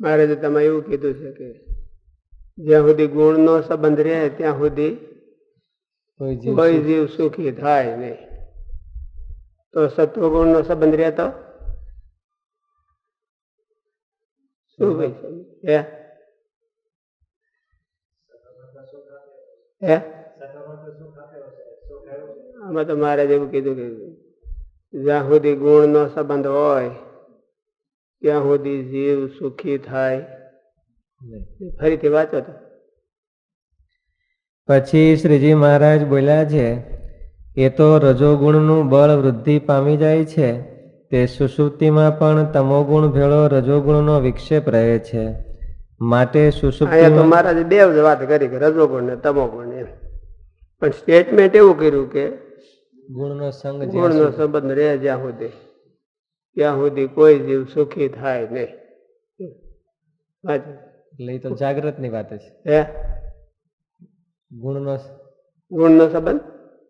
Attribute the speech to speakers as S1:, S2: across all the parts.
S1: મહારાજે તમે એવું કીધું છે કે જ્યાં સુધી ગુણનો સંબંધ રહે ત્યાં સુધી
S2: કોઈ જીવ
S1: સુખી. થાય નહીં. તો સત્વગુણનો સંબંધ રહે તો? શું ભાઈ હે? હે? આમાં તો મહારાજ એવું કીધું કે જ્યાં સુધી ગુણનો સંબંધ હોય ત્યાં સુધી જીવ સુખી થાય? ફરીથી વાંચો તો.
S2: પછી શ્રીજી મહારાજ બોલ્યા છે એ તો રજોગુણનું બળ વૃદ્ધિ પામી જાય છે તે સુસુપ્તિમાં પણ તમોગુણ ભેળો રજોગુણનો વિક્ષેપ રહે છે. માટે
S1: સુસુપ્તિ તો મહારાજે બે જ વાત કરી કે રજોગુણ ને તમોગુણ એમ. પણ સ્ટેટમેન્ટ એવું કર્યું કે
S2: ગુણનો સંગ
S1: ગુણનો સંબંધ રહે જ્યાં સુધી. ત્યાં સુધી કોઈ જીવ સુખી થાય નહીં.
S2: એટલે તો તો જાગ્રતની વાત છે
S1: હે?
S2: ગુણનો
S1: ગુણનો સંબંધ?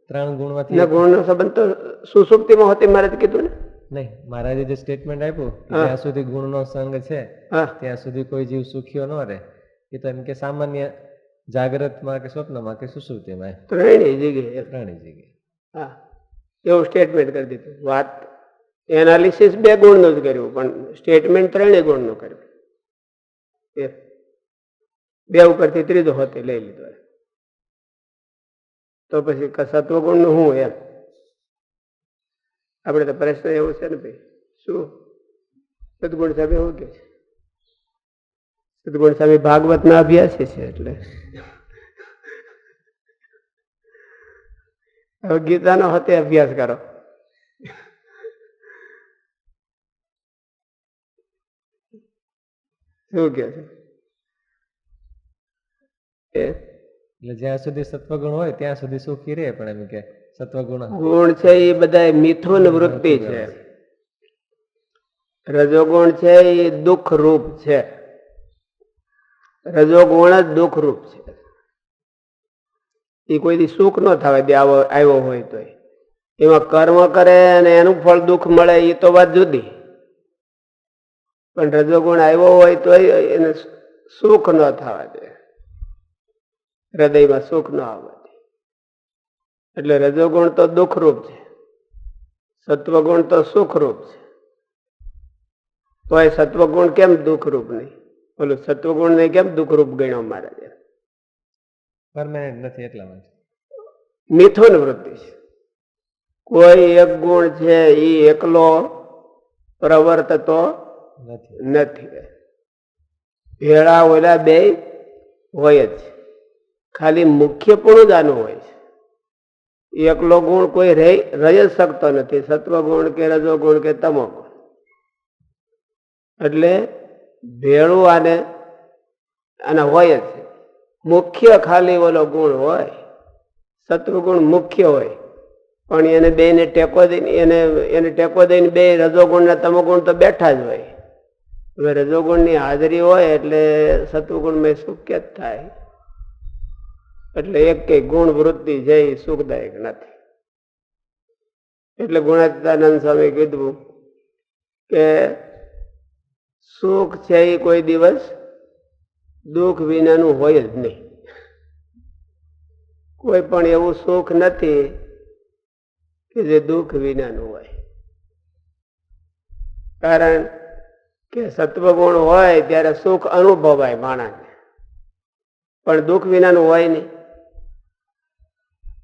S2: ત્રણ
S1: ને
S2: ગુણમાંથી
S1: ગુણનો સંબંધ તો સુસુપ્તિમાં હોતી મહારાજ કીધું ને?
S2: નહીં મહારાજે જે સ્ટેટમેન્ટ આપ્યું ત્યાં સુધી ગુણનો સંગ છે ત્યાં સુધી કોઈ જીવ સુખીઓ ન રહે. એ તો એમ કે સામાન્ય જાગ્રતમાં કે સ્વપ્નમાં કે સુસુપ્તિમાં.
S1: ત્રણેય જગ્યાએ.
S2: ત્રણેય જગ્યાએ.
S1: હા. એવું સ્ટેટમેન્ટ કરી દીધું. વાત એનાલિસિસ બે ગુણનું જ કર્યું, પણ સ્ટેટમેન્ટ ત્રણેય ગુણનું કર્યું. એ બે ઉપરથી ત્રીજો હોતે લઈ લીધો તો પછી સત્વ સત્વગુણનું શું એમ? આપણે તો પ્રશ્ન એવો છે ને ભાઈ, શું? સદગુણ સામે એવું કે છે? સદગુણ સ્વામી ભાગવતના અભ્યાસી છે એટલે. હવે ગીતાનો હતે અભ્યાસ કરો. કે છે.
S2: એટલે જ્યાં સુધી સત્વગુણ હોય ત્યાં સુધી સુખી રહે પણ એમ કે સત્વગુણ
S1: ગુણ છે એ બધા મિથુન વૃત્તિ છે. રજોગુણ છે એ દુઃખ રૂપ છે. રજોગુણ જ દુઃખ રૂપ છે. એ કોઈ દી સુખ ન થવા દે આવો આવ્યો હોય તો એમાં કર્મ કરે અને એનું ફળ દુઃખ મળે એ તો વાત જુદી. પણ રજોગુણ આવ્યો હોય તો એને સુખ ન થવા દે. હૃદયમાં સુખ ન આવવા દે. એટલે રજોગુણ તો દુઃખરૂપ છે. સત્વગુણ તો સુખરૂપ છે. તો એ સત્વગુણ કેમ દુઃખરૂપ નહીં? ઓલું સત્વગુણ ને કેમ દુઃખરૂપ ગણ્યો મહારાજે
S2: પરમાનન્ટ નથી એટલા માટે.
S1: મિથુન વૃત્તિ છે. કોઈ એક ગુણ છે એ એકલો પ્રવર્તતો
S2: નથી.
S1: ભેળા ઓલા બે હોય જ. ખાલી મુખ્ય જ હોય છે. એકલો ગુણ કોઈ રહી રહી જ શકતો નથી. સત્વગુણ કે રજો ગુણ કે તમો ગુણ એટલે ભેળું આને આને હોય જ. છે મુખ્ય ખાલી ઓલો ગુણ હોય શત્રુગુણ મુખ્ય હોય, પણ એને બેને ટેકો દઈને, એને એને ટેકો દઈને બે રજોગુણ ને તમોગુણ તો બેઠા જ હોય. હવે રજોગુણની હાજરી હોય એટલે સત્વગુણમય સુખ કે જ થાય. એટલે એક કે ગુણ વૃત્તિ છે એ સુખદાયક નથી. એટલે ગુણાતીતાનંદ સ્વામી કીધું કે સુખ છે એ કોઈ દિવસ, દુઃખ વિનાનું હોય જ નહીં. કોઈ પણ એવું સુખ નથી કે જે દુઃખ વિનાનું હોય. કારણ કે સત્વગુણ હોય ત્યારે સુખ અનુભવાય માણસને. પણ દુઃખ વિનાનું હોય નહીં.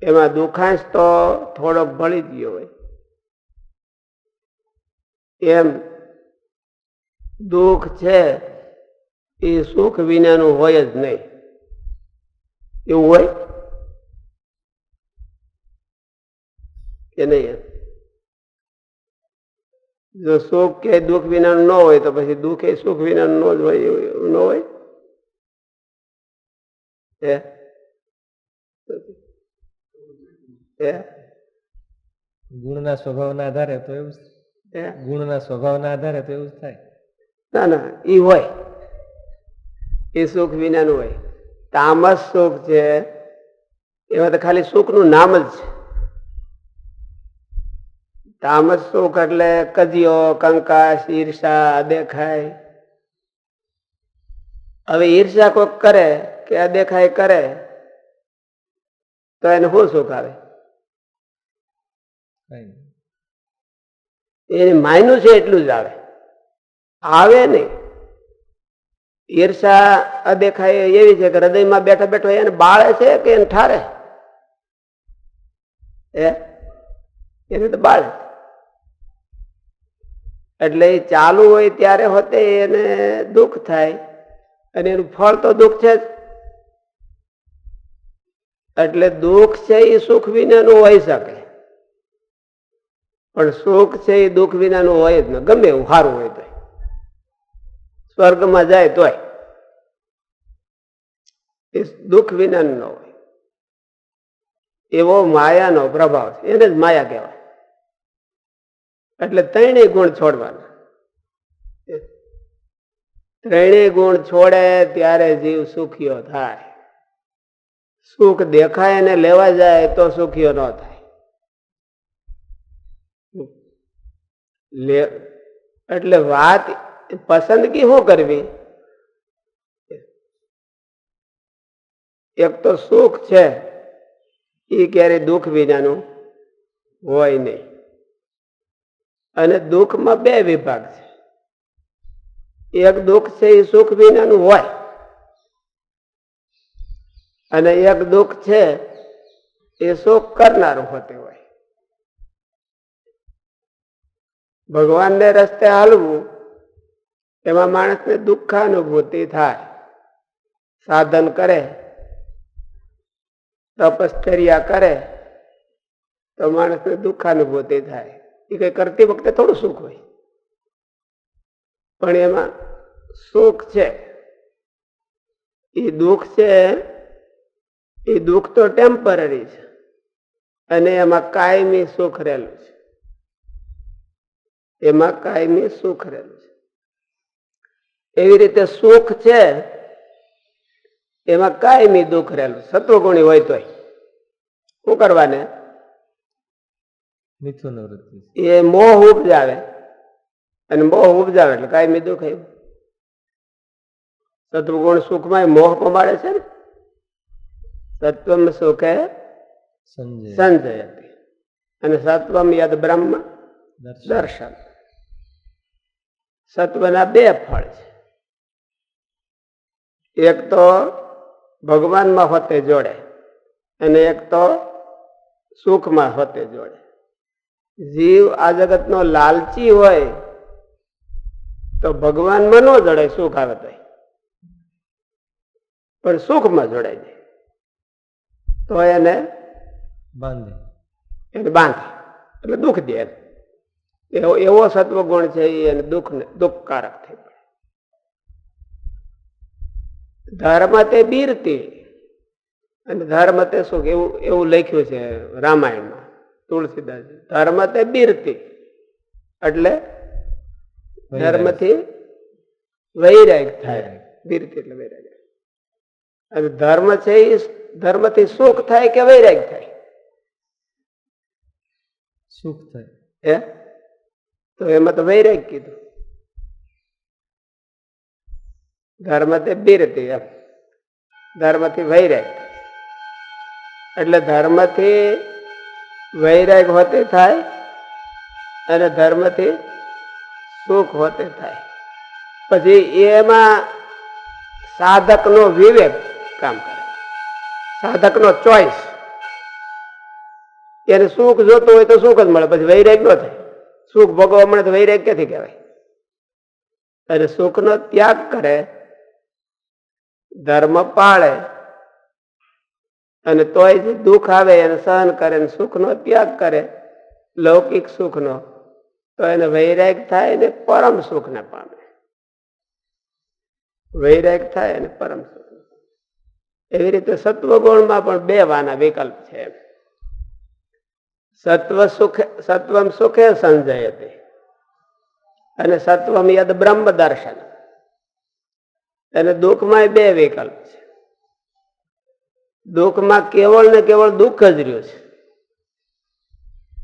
S1: એમાં દુખાંશ તો થોડોક ભળી ગયો હોય. એમ દુઃખ છે એ સુખ વિનાનું હોય જ નહીં. એવું હોય? કે નહીં એમ? જો સુખ કે દુઃખ વિનાનું ન હોય તો પછી દુઃખ એ સુખ વિનાનું ન જ હોય એવું ન હોય? હે? હે?
S2: ગુણના સ્વભાવના આધારે તો એવું ગુણના સ્વભાવના આધારે તો એવું જ થાય.
S1: ના ના એ હોય. એ સુખ વિનાનું હોય. તામસ સુખ છે એમાં તો ખાલી સુખનું નામ જ છે. તામસ સુખ એટલે કજિયો કંકાસ ઈર્ષા દેખાય. હવે ઈર્ષા કોક કરે કે અદેખાય કરે તો એને શું સુખ આવે? એને માયનું છે એટલું જ આવે. આવે નહીં. ઈર્ષા અદેખાય એવી છે કે હૃદયમાં બેઠા બેઠો એને બાળે છે કે એને ઠારે? એ એને તો બાળે. છે. એટલે એ ચાલુ હોય ત્યારે હોતે એને દુઃખ થાય. અને એનું ફળ તો દુઃખ છે જ. એટલે દુઃખ છે એ સુખ વિનાનું હોઈ શકે. પણ સુખ છે એ દુઃખ વિનાનું હોય જ ન. ગમે એવું સારું હોય તોય. સ્વર્ગમાં જાય તોય. એ દુઃખ વિનાનું ન હોય. એવો માયાનો પ્રભાવ છે. એને જ માયા કહેવાય. એટલે ત્રણેય ગુણ છોડવાના. ત્રણેય ગુણ છોડે ત્યારે જીવ સુખીઓ થાય. સુખ દેખાય ને લેવા જાય તો સુખીઓ ન થાય. એટલે વાત પસંદગી શું કરવી? એક તો સુખ છે એ ક્યારે દુઃખ વિનાનું હોય નહીં. અને દુઃખમાં બે વિભાગ છે. એક દુઃખ છે એ સુખ વિનાનું હોય. અને એક દુઃખ છે એ સુખ કરનારું હોતું હોય. ભગવાનને રસ્તે હાલવું, એમાં માણસને દુઃખાનુભૂતિ થાય. સાધન કરે, તપશ્ચર્યા કરે, તો માણસને દુઃખાનુભૂતિ થાય. એ કરતી વખતે થોડું સુખ હોય. પણ એમાં સુખ છે. એ દુઃખ છે, એ દુઃખ તો ટેમ્પરરી છે. અને એમાં કાયમી સુખ રહેલું છે. એમાં કાયમી સુખ રહેલું છે. એવી રીતે સુખ છે, એમાં કાયમી દુઃખ રહેલું સત્વગુણી હોય તોય. શું કરવાને?
S2: મિથુન વૃત્તિ
S1: એ મોહ ઉપજાવે. અને મોહ ઉપજાવે એટલે કાયમી દુઃખ એવું સત્વગુણ સુખમાં મોહ પમાડે છે ને? સત્વમ સુખે
S2: સંજય.
S1: સંજયતી અને સત્વમ યદ બ્રહ્મ
S2: દર્શન.
S1: દર્શન. સત્વના બે ફળ છે. એક તો ભગવાનમાં હોતે જોડે અને એક તો સુખમાં હોતે જોડે. જીવ આ જગતનો લાલચી હોય તો ભગવાનમાં ન જડે સુખ આવે તો પણ સુખમાં જોડાઈ જાય તો એને
S2: બાંધે.
S1: એને બાંધે. એટલે દુઃખ દે એને. એવો એવો સત્વગુણ છે એને દુઃખ ને દુઃખકારક થઈ પડે. ધર્મ તે બીરતી. અને ધર્મ તે સુખ એવું એવું લખ્યું છે રામાયણમાં. તુલસીદાસ ધર્મ તે બીરતી. એટલે ધર્મથી વૈરાગ થાય. બીરતી એટલે વૈરાગ. અને ધર્મ છે એ ધર્મથી સુખ થાય કે વૈરાગ થાય?
S2: સુખ થાય.
S1: હે? તો એમાં તો વૈરાગ કીધું. ધર્મ તે બીરતી એમ. ધર્મથી વૈરાગ. એટલે ધર્મથી વૈરાગ હોતે થાય અને ધર્મથી સુખ હોતે થાય. પછી એમાં સાધકનો વિવેક કામ કરે. સાધકનો ચોઈસ. એને સુખ જોતું હોય તો સુખ જ મળે, પછી વૈરાગ ન થાય. સુખ ભોગવવા મળે તો વૈરાગ ક્યાંથી કહેવાય? અને સુખનો ત્યાગ કરે, ધર્મ પાળે અને તોય દુઃખ આવે એને સહન કરે સુખ સુખનો ત્યાગ કરે, લૌકિક સુખનો, તો એને વૈરાગ થાય ને પરમ સુખને પામે. વૈરાગ થાય અને પરમ સુખ. એવી રીતે સત્વગુણમાં પણ બે વાના વિકલ્પ છે સત્વ સુખે, સત્વમ સુખે સંજયતે. અને સત્વમ યદ બ્રહ્મ દર્શન. અને દુઃખમાં બે વિકલ્પ છે. દુઃખમાં કેવળ ને કેવળ દુઃખ જ રહ્યું છે.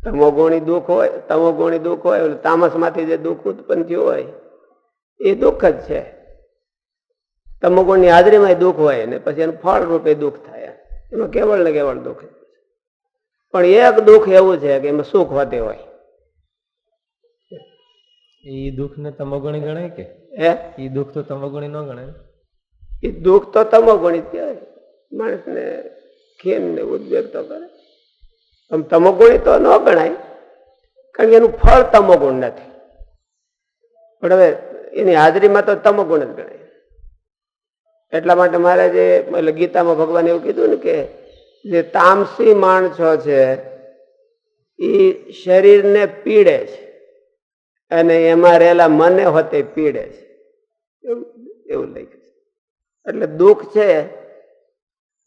S1: તમોગુણી દુઃખ હોય તમોગુણી દુઃખ હોય તામસમાંથી જે દુઃખ ઉત્પન્ન થયું હોય એ દુઃખ જ છે. તમોગુણની હાજરીમાં દુઃખ હોય ને પછી એનું ફળ રૂપે દુઃખ થાય એમાં. કેવળ ને કેવળ દુઃખ પણ એક દુઃખ એવું છે કે એમાં સુખ હોતે હોય.
S2: એ દુઃખ ને તમોગુણી ગણાય કે?
S1: હે?
S2: એ દુઃખ તો તમોગુણી ન ગણાય.
S1: એ દુઃખ તો તમોગુણી કહેવાય. માણસને ખીન ને ઉદ્વેગ તો કરે. આમ તમોગુણી તો ન ગણાય, કારણ કે એનું ફળ તમોગુણ નથી. પણ હવે એની હાજરીમાં તો તમોગુણ જ ગણાય. એટલા માટે મારે જે એટલે ગીતામાં ભગવાન એવું કીધું ને કે જે તામસી માણસો છે, એ શરીરને પીડે છે અને એમાં રહેલા મને હોતે પીડે છે. એવું એવું લખ્યું એટલે દુઃખ છે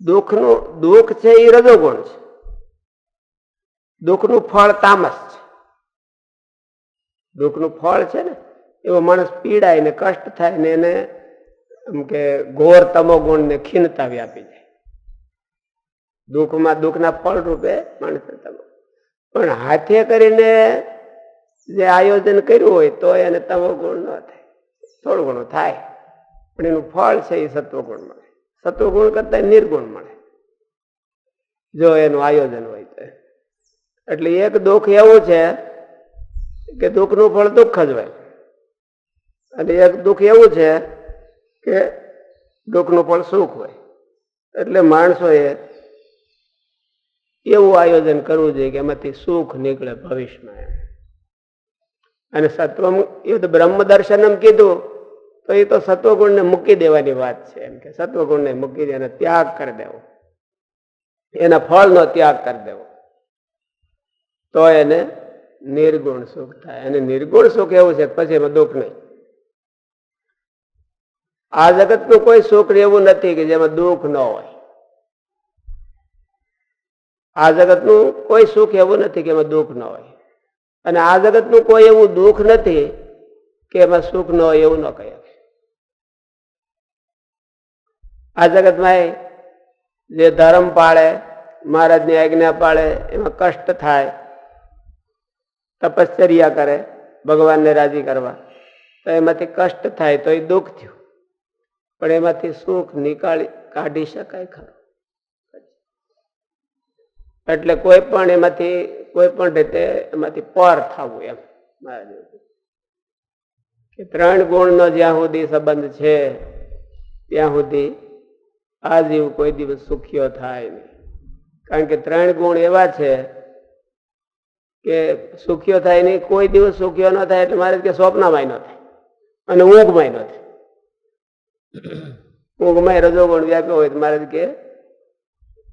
S1: દુઃખનું દુઃખ છે એ રજોગુણ છે. દુઃખનું ફળ તામસ છે. દુઃખનું ફળ છે ને, એવો માણસ પીડાય ને કષ્ટ થાય ને એને એમ કે ઘોર તમો ગુણ ને ખીનતા વ્યાપી જાય. દુઃખમાં દુઃખના ફળ રૂપે માણસ તમો પણ હાથે કરીને જે આયોજન કર્યું હોય તો એને તમો ગુણ ન થાય. થોડું ઘણું થાય. પણ એનું ફળ છે એ સત્વગુણ મળે સત્વગુણ કરતા નિર્ગુણ મળે. જો એનું આયોજન હોય તો. એટલે એક દુઃખ એવું છે કે દુઃખનું ફળ દુઃખ જ હોય. અને એક દુઃખ એવું છે કે દુઃખનું ફળ સુખ હોય. એટલે માણસોએ એવું આયોજન કરવું જોઈએ કે એમાંથી સુખ નીકળે ભવિષ્યમાં અને સત્વમ એ તો બ્રહ્મ દર્શનમ કીધું. તો એ તો સત્વગુણને મૂકી દેવાની વાત છે એમ કે સત્વગુણને મૂકી દે ત્યાગ કરી દેવો. એના ફળનો ત્યાગ કરી દેવો. તો એને નિર્ગુણ સુખ થાય. અને નિર્ગુણ સુખ એવું છે પછી એમાં દુઃખ નહીં. આ જગતનું કોઈ સુખ એવું નથી કે જેમાં દુઃખ ન હોય. આ જગતનું કોઈ સુખ એવું નથી કે એમાં દુઃખ ન હોય. અને આ જગતનું કોઈ એવું દુઃખ નથી કે એમાં સુખ ન હોય એવું ન કહે. આ જગતમાં જે ધર્મ પાળે, મહારાજની આજ્ઞા પાળે, એમાં કષ્ટ થાય, તપશ્ચર્યા કરે, ભગવાનને રાજી કરવા, તો એમાંથી કષ્ટ થાય તો એ દુઃખ થયું. પણ એમાંથી સુખ નીકાળી કાઢી શકાય ખરું. એટલે કોઈ પણ એમાંથી, કોઈ પણ રીતે એમાંથી પર થવું એમ, મહારાજ કે ત્રણ ગુણનો જ્યાં સુધી સંબંધ છે, ત્યાં સુધી આ જીવ કોઈ દિવસ સુખ્યો થાય નહીં. કારણ કે ત્રણ ગુણ એવા છે કે સુખ્યો થાય નહીં, કોઈ દિવસ સુખ્યો ન થાય એટલે મારે કે સ્વપ્નમાં ન થાય અને ઊંઘમાં ન થાય. ઊંઘમાં રજોગુણ વ્યાપ્યો હોય તો મારે કે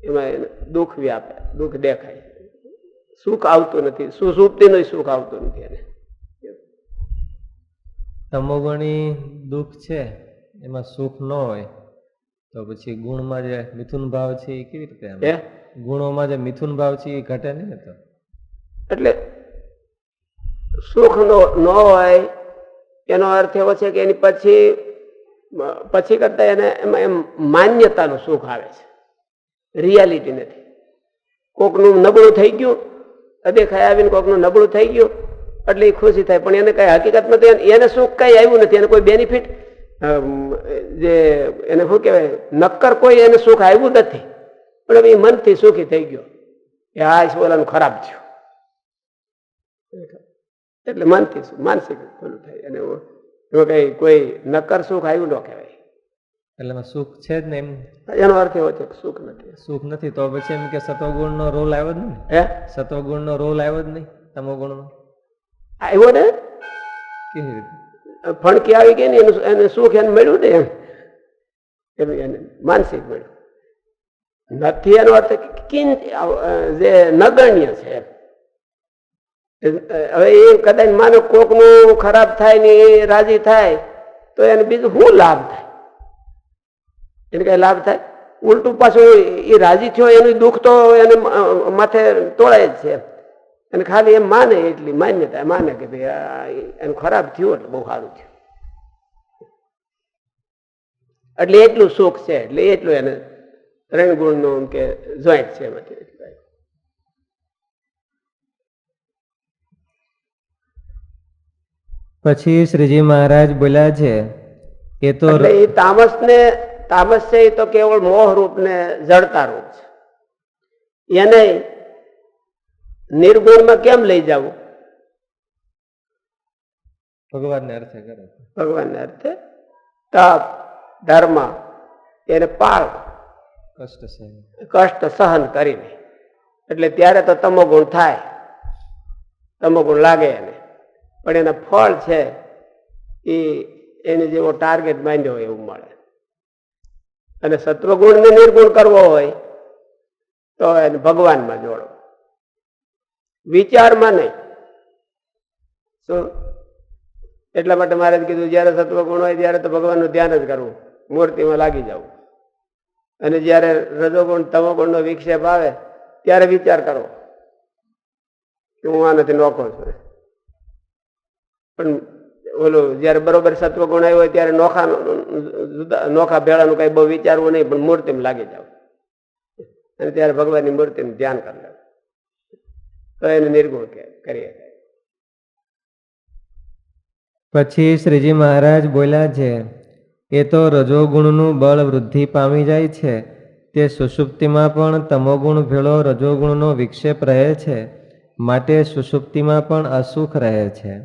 S1: એમાં દુઃખ વ્યાપે, દુઃખ દેખાય. સુખ આવતું નથી સુસુપ્તિનું સુખ આવતું નથી એને.
S2: તમોગણી દુઃખ છે, એમાં સુખ ન હોય. તો પછી ગુણમાં જે મિથુન ભાવ છે એ કેવી રીતે? ગુણોમાં જે મિથુન ભાવ છે એ ઘટે નહીં ને તો?
S1: એટલે સુખ નો ન હોય એનો અર્થ એવો છે કે એની પછી પછી કરતા એને એમાં એમ માન્યતાનું સુખ આવે છે. રિયાલિટી નથી. કોકનું નબળું થઈ ગયું અદેખાય આવીને કોકનું નબળું થઈ ગયું એટલે એ ખુશી થાય. પણ એને કઈ હકીકતમાં તો એને સુખ કઈ આવ્યું નથી. એને કોઈ બેનિફિટ જે એને શું કહેવાય નક્કર કોઈ એને સુખ આવ્યું નથી. પણ હવે એ મનથી સુખી થઈ ગયો. એ આ ઓલાનું ખરાબ થયું. એટલે મનથી માનસિક પેલું થાય. અને એવું કઈ કોઈ નક્કર સુખ આવ્યું ન કહેવાય.
S2: એટલે સુખ છે જ ને એમ?
S1: એનો અર્થ એવો છે સુખ નથી.
S2: સુખ નથી તો પછી એમ કે સત્વગુણનો રોલ આવ્યો જ નહીં
S1: હે?
S2: સત્વગુણનો રોલ આવ્યો જ નહીં તમોગુણનો?
S1: આવ્યો ને?
S2: કેવી રીતે?
S1: ફણકી આવી ગઈ ને એનું એને સુખ એને મળ્યું ને એમ એનું એને માનસિક મળ્યું નથી એનો અર્થ કે કિન જે નગણ્ય છે એમ. હવે એ કદાચ માનો કોકનું ખરાબ થાય ને એ રાજી થાય, તો એને બીજું શું લાભ થાય એને કઈ લાભ થાય ઉલટું પાછું એ રાજી થયો, એનું દુઃખ તો એને માથે તોળાય જ છે એમ. અને ખાલી એમ માને એટલી માન્યતા માને કે ભાઈ એનું ખરાબ થયું એટલે બહુ સારું થયું. એટલે એટલું સુખ છે એટલે એટલું એને ત્રણ ગુણનું કે જોઈન્ટ છે એમાંથી
S2: પછી શ્રીજી મહારાજ બોલ્યા છે એ તો
S1: એ તામસ ને તામસ છે એ તો કેવળ મોહ રૂપ ને જડતા રૂપ છે. એને નિર્ગુણમાં કેમ લઈ જવું
S2: ભગવાનને અર્થે કરે
S1: ભગવાનને અર્થે? તપ ધર્મ એને પાળ
S2: કષ્ટ
S1: કષ્ટ સહન કરીને. એટલે ત્યારે તો તમોગુણ થાય. તમોગુણ લાગે એને. પણ એના ફળ છે એ એને જેવો ટાર્ગેટ માંડ્યો હોય એવું મળે. અને સત્વગુણને નિર્ગુણ કરવો હોય તો એને ભગવાનમાં જોડો. વિચારમાં નહીં. શું એટલા માટે મારે કીધું, જ્યારે સત્વગુણ હોય ત્યારે તો ભગવાનનું ધ્યાન જ કરવું. મૂર્તિમાં લાગી જવું. અને જ્યારે રજોગુણ તમોગુણનો વિક્ષેપ આવે, ત્યારે વિચાર કરો કે હું આનાથી નોખો છું. પણ ઓલું જ્યારે બરોબર સત્વગુણ આવ્યો હોય ત્યારે નોખા નોખા ભેળાનું કઈ બહુ વિચારવું નહીં, પણ મૂર્તિમાં લાગી જાવ. અને ત્યારે ભગવાનની મૂર્તિનું ધ્યાન કરી તો એને નિર્ગુણ કરી
S2: પછી શ્રીજી મહારાજ બોલ્યા છે, એ તો રજોગુણનું બળ વૃદ્ધિ પામી જાય છે. તે સુષુપ્તિમાં પણ તમોગુણ ભેળો રજોગુણનો વિક્ષેપ રહે છે. માટે સુષુપ્તિમાં પણ અસુખ રહે છે.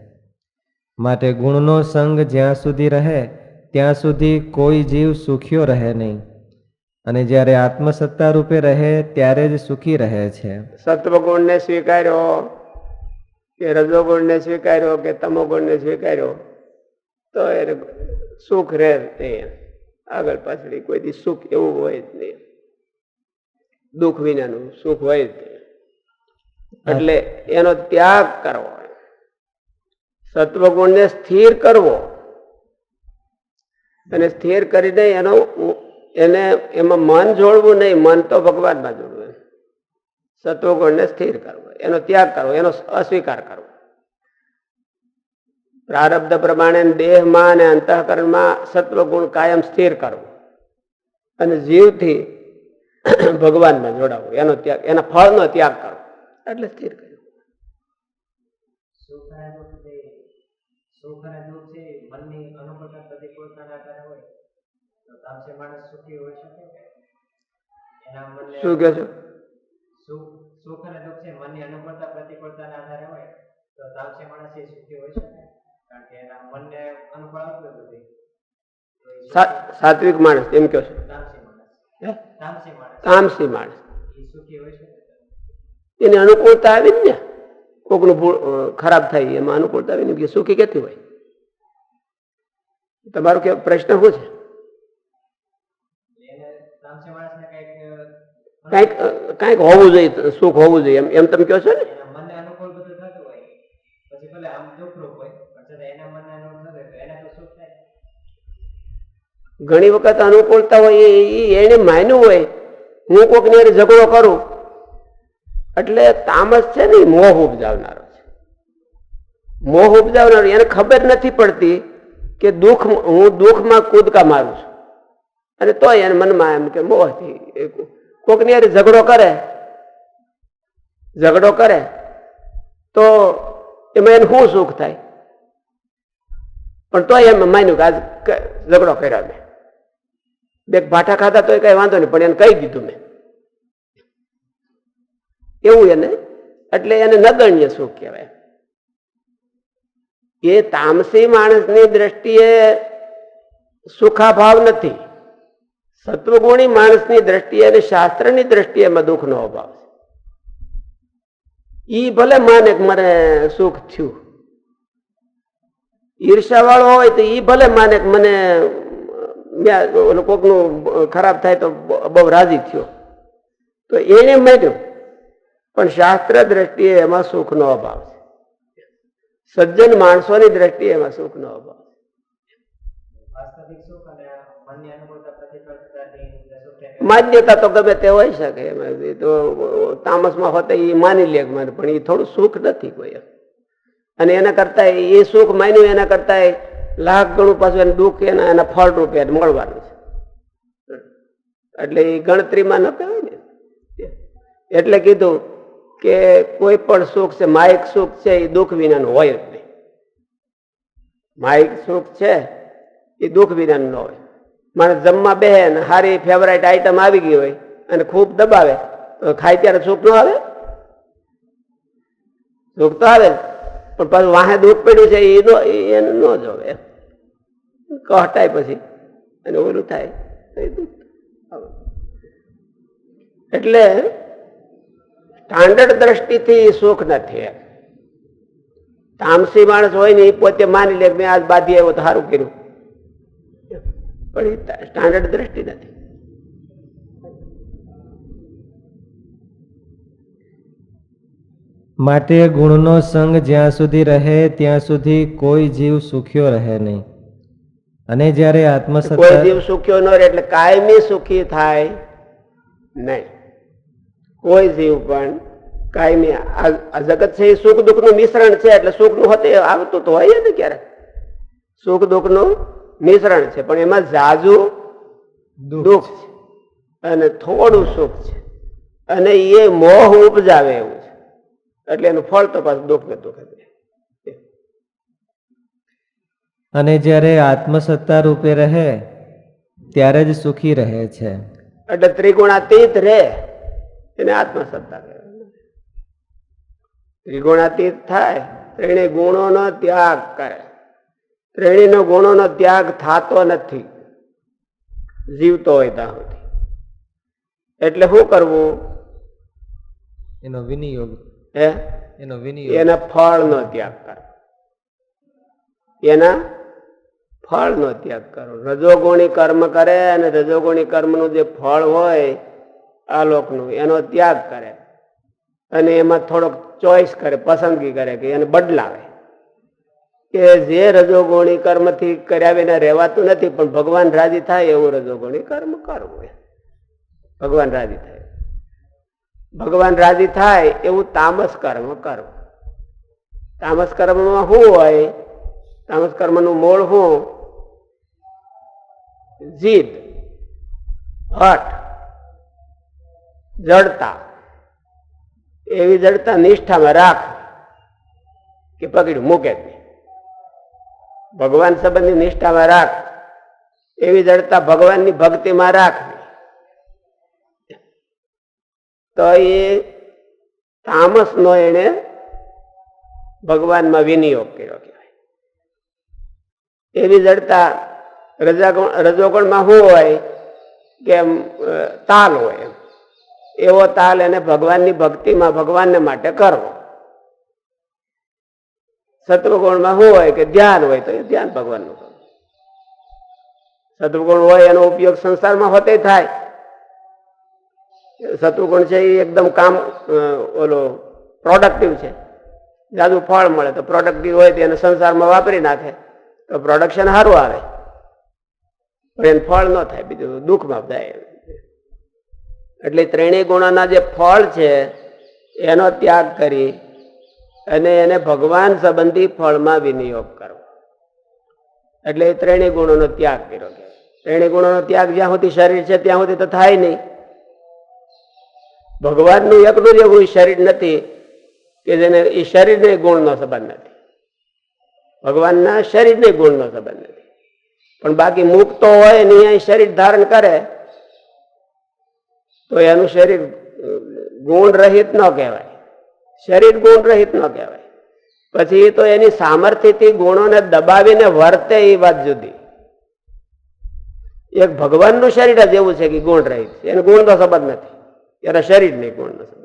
S2: માટે ગુણનો સંગ જ્યાં સુધી રહે, ત્યાં સુધી કોઈ જીવ સુખ્યો રહે નહીં. અને જ્યારે આત્મસત્તા રૂપે રહે, ત્યારે જ સુખી રહે છે.
S1: સત્વગુણને સ્વીકાર્યો કે રજોગુણને સ્વીકાર્યો કે તમોગુણને સ્વીકાર્યો, તો એ સુખ રહે નહીં આગળ પાછળ કોઈ દી સુખ એવું હોય જ નહીં. દુઃખ વિનાનું સુખ હોય જ એટલે એનો ત્યાગ કરવો. સત્વગુણને સ્થિર કરવો. અને સ્થિર કરીને એનો એને એમાં મન જોડવું નહીં, મન તો ભગવાનમાં જોડવું સત્વગુણને સ્થિર કરવો, એનો ત્યાગ કરવો, એનો અસ્વીકાર કરવો. પ્રારબ્ધ પ્રમાણે દેહમાં અને અંતઃકરણમાં સત્વગુણ કાયમ સ્થિર કરવું. અને જીવથી ભગવાનમાં જોડાવવું, એનો ત્યાગ, એના ફળનો ત્યાગ કરવો, એટલે સ્થિર કર્યું
S3: સુખ અને દુઃખ છે સુખ અને દુઃખ છે મનની અનુકૂળતા પ્રતિકૂળતાના આધારે હોય તો તામસે માણસ સુખી હોઈ શકે એના મનને
S1: શું કહો? છો?
S3: સુખ સુખ અને દુઃખ છે મનની અનુકૂળતા પ્રતિકૂળતાના આધારે હોય તો તામસી માણસ એ સુખી હોય છે કારણ કે એના મનને અનુકૂળ આવતું
S1: સા- સાત્વિક માણસ એમ કહો છો?
S3: તામસી માણસ.
S1: એની અનુકૂળતા આવી ને કોકનું ખરાબ થાય એમાં અનુકૂળતા આવી ને સુખી કેતી હોય? તમારો કે પ્રશ્ન શું છે
S3: એને તામસી માણસને કંઈક
S1: કાંઈક કાંઈક હોવું જોઈએ સુખ હોવું જોઈએ. એમ એમ તમે કહો છો ને?
S3: તો તો
S1: ઘણી વખત અનુકૂળતા હોય એ એને માન્યું હોય. હું કોઈક ને ઝઘડો કરું એટલે તામસ છે ને મોહ ઉપજાવનારો છે. મોહ ઉપજાવનારો એને ખબર નથી પડતી કે દુઃખ હું દુઃખમાં કૂદકા મારું છું. અને તોય એને મનમાં એમ કે મોહથી કોકની હારે ઝઘડો કરે ઝઘડો કરે, તો એમાં એને શું સુખ થાય? પણ તોય એમ માન્યું કે આજ ઝઘડો કર્યો મેં. બે ભાઠા ખાધા તોય કઈ વાંધો નહીં, પણ એને કહી દીધું મેં. એવું એને, એટલે એને નગણ્ય સુખ કહેવાય. એ તામસી માણસની દ્રષ્ટિએ સુખાભાવ નથી. સત્વગુણી માણસની દ્રષ્ટિએ અને શાસ્ત્રની દ્રષ્ટિએ એમાં દુઃખનો અભાવ છે. ઈ ભલે માને મને સુખ થયું. ઈર્ષાવાળો હોય તો ઈ ભલે માને મને કોકનું ખરાબ થાય તો બહુ રાજી થયો. તો એને માન્યું પણ શાસ્ત્ર દ્રષ્ટિએ એમાં સુખનો અભાવ છે. સજ્જન માણસોની દ્રષ્ટિએ એમાં અભાવ
S3: સુખ નો સુખ થાય
S1: છે માન્યતા તો ગમે તે હોઈ શકે, એમાં તો તામસમાં હોતા એ માની લે પણ એ થોડું સુખ નથી કોઈ. અને એના કરતા એ સુખ માન્યું, એના કરતા લાખ ગણું પાછું એને દુઃખ, એના એના ફળ રૂપે મળવાનું છે. એટલે એ ગણતરીમાં ન કહેવાય ને. એટલે કીધું કે કોઈ પણ સુખ છે, માયક સુખ છે, એ દુઃખ વિનાનું હોય જ નહીં. માયક સુખ છે, એ દુઃખ વિનાનું ન હોય. માણસ જમવા બે ને સારી ફેવરાઇટ આઈટમ આવી ગઈ હોય અને ખૂબ દબાવે, તો ખાય ત્યારે સુખ ન આવે સુખ તો આવે પણ પાછું વાહે દુઃખ પડ્યું છે એ નો ન જોવે. કહટાય પછી અને ઓલું થાય. એટલે સ્ટાન્ડર્ડ દ્રષ્ટિથી સુખ નથી. તામસી માણસ હોય ને એ પોતે માની લે મેં આજ બાધી આવ્યો તો સારું કર્યું પણ એ સ્ટાન્ડર્ડ દ્રષ્ટિ નથી.
S2: માટે ગુણનો સંગ જ્યાં સુધી રહે ત્યાં સુધી કોઈ જીવ સુખ્યો રહે નહીં. અને જ્યારે
S1: કોઈ જીવ સુખ્યો ન રહે એટલે કાયમી સુખી થાય નહીં. કોઈ જીવ પણ કાયમી આ જગત છે એ સુખ દુઃખનું મિશ્રણ છે એટલે સુખનું હોતે આવતું તો હોય ને ક્યારે સુખ દુઃખનું મિશ્રણ છે પણ એમાં ઝાઝુ દુઃખ છે. અને થોડું સુખ છે. અને એ મોહ ઉપજાવે એવું છે. એટલે એનું ફળ તો પાછું દુઃખ ને દુઃખ
S2: અને જ્યારે આત્મસત્તા રૂપે રહે ત્યારે જ સુખી રહે છે.
S1: એટલે ત્રિગુણાતીત રહે એને આત્મસત્તા કહે. ત્રિગુણાતીત થાય ત્રણેય ગુણોનો ત્યાગ કરે. ત્રણેયનો ગુણોનો ત્યાગ થતો નથી. જીવતો હોય ત્યાં સુધી. એટલે શું કરવું?
S2: એનો વિનિયોગ.
S1: હે?
S2: એનો વિનિયોગ.
S1: એના ફળનો ત્યાગ કરો એના ફળનો ત્યાગ કરો રજોગુણી કર્મ કરે અને રજોગુણી કર્મનું જે ફળ હોય આ લોકનું એનો ત્યાગ કરે. અને એમાં થોડોક ચોઈસ કરે પસંદગી કરે કે એને બદલાવે. કે જે રજોગુણી કર્મથી કર્યા વિના રહેવાતું નથી, પણ ભગવાન રાજી થાય એવું રજોગુણી કર્મ કરવું. ભગવાન રાજી થાય. ભગવાન રાજી થાય એવું તામસ કર્મ કરવું તામસ કર્મમાં શું હોય? તામસ કર્મનું મૂળ શું? જીદ, હઠ, જડતા. એવી જડતા નિષ્ઠામાં રાખ કે પકડ્યું મૂકે જ નહીં. ભગવાન સંબંધી નિષ્ઠામાં રાખ. એવી જડતા ભગવાનની ભક્તિમાં રાખ. તો એ તામસનો એને ભગવાનમાં વિનિયોગ કર્યો કહેવાય. એવી જડતા રજાગુણ, રજોગુણમાં શું હોય કે તાલ હોય એવો તાલ એને ભગવાનની ભક્તિમાં ભગવાનને માટે કરવો. સત્વગુણમાં શું હોય કે ધ્યાન હોય, તો એ ધ્યાન ભગવાનનું કરવું સત્વગુણ હોય એનો ઉપયોગ સંસારમાં હોતે થાય. સત્વગુણ છે એ એકદમ કામ ઓલો પ્રોડક્ટિવ છે. જાદુ ફળ મળે તો પ્રોડક્ટિવ હોય તો એને સંસારમાં વાપરી નાખે. તો પ્રોડક્શન સારું આવે. પણ એને ફળ ન થાય, બીજું દુઃખમાં થાય એટલે ત્રણેય ગુણોના જે ફળ છે, એનો ત્યાગ કરી અને એને ભગવાન સંબંધી ફળમાં વિનિયોગ કરવો. એટલે એ ત્રણેય ગુણોનો ત્યાગ કર્યો કે ત્રણેય ગુણોનો ત્યાગ જ્યાં સુધી શરીર છે ત્યાં સુધી તો થાય નહીં. ભગવાનનું એકનું જ એવું શરીર નથી કે જેને એ શરીરને ગુણનો સંબંધ નથી. ભગવાનના શરીરને ગુણનો સંબંધ નથી. પણ બાકી મુક્તો હોય ને અહીંયા શરીર ધારણ કરે, તો એનું શરીર ગુણ રહિત ન કહેવાય. શરીર ગુણ રહિત ન કહેવાય. પછી તો એની સામર્થ્યથી ગુણોને દબાવીને વર્તે એ વાત જુદી. એક ભગવાનનું શરીર જ એવું છે કે ગુણ રહિત છે. એને ગુણનો સંબંધ નથી. એના શરીર નહીં ગુણનો સંબંધ.